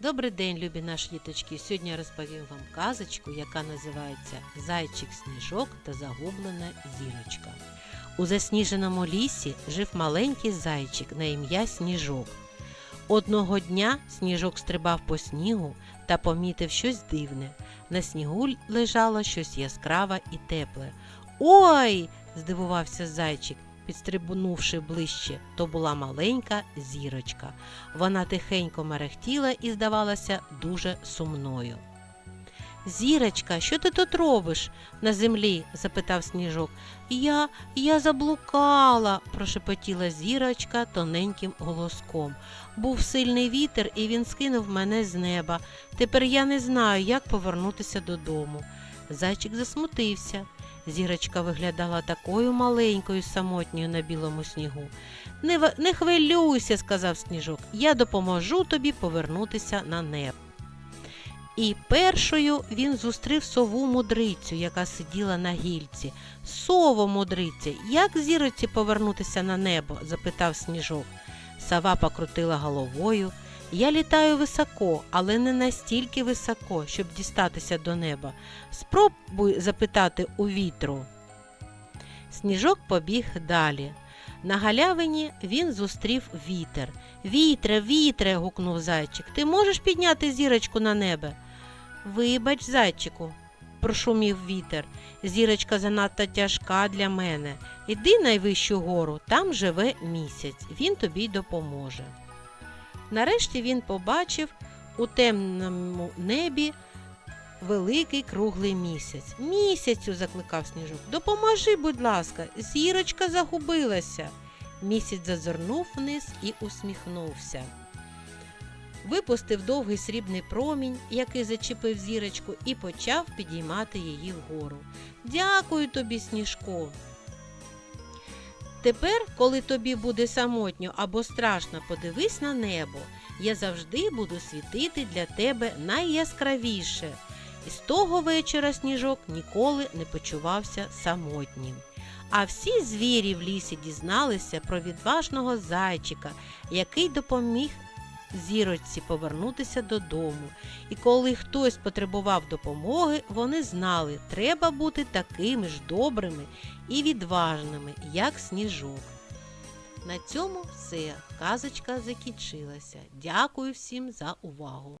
Добрий день, любі наші діточки. Сьогодні я розповім вам казочку, яка називається Зайчик сніжок та загублена зірочка. У засніженому лісі жив маленький зайчик на ім'я Сніжок. Одного дня сніжок стрибав по снігу та помітив щось дивне. На снігу лежало щось яскраве і тепле. Ой! здивувався зайчик, підстрибнувши ближче, то була маленька зірочка. Вона тихенько мерехтіла і здавалася дуже сумною. Зірочка, що ти тут робиш на землі? запитав сніжок. Я, я заблукала, прошепотіла зірочка тоненьким голоском. Був сильний вітер, і він скинув мене з неба. Тепер я не знаю, як повернутися додому. Зайчик засмутився. Зірочка виглядала такою маленькою самотньою на білому снігу. Не, в- не хвилюйся, сказав сніжок, я допоможу тобі повернутися на небо. І першою він зустрів сову мудрицю, яка сиділа на гільці. Сово, мудриця, як зіроці повернутися на небо? запитав сніжок. Сова покрутила головою. Я літаю високо, але не настільки високо, щоб дістатися до неба. Спробуй запитати у вітру. Сніжок побіг далі. На галявині він зустрів вітер. Вітре, вітре. гукнув зайчик. Ти можеш підняти зірочку на небе? Вибач, зайчику, прошумів вітер. Зірочка занадто тяжка для мене. Іди найвищу гору, там живе місяць, він тобі допоможе. Нарешті він побачив у темному небі великий круглий місяць. Місяцю, закликав сніжок, допоможи, будь ласка, зірочка загубилася. Місяць зазирнув вниз і усміхнувся. Випустив довгий срібний промінь, який зачепив зірочку, і почав підіймати її вгору. Дякую тобі, сніжко. Тепер, коли тобі буде самотньо або страшно, подивись на небо. Я завжди буду світити для тебе найяскравіше. І з того вечора сніжок ніколи не почувався самотнім. А всі звірі в лісі дізналися про відважного зайчика, який допоміг зірочці повернутися додому. І коли хтось потребував допомоги, вони знали, треба бути такими ж добрими і відважними, як сніжок. На цьому все. Казочка закінчилася. Дякую всім за увагу.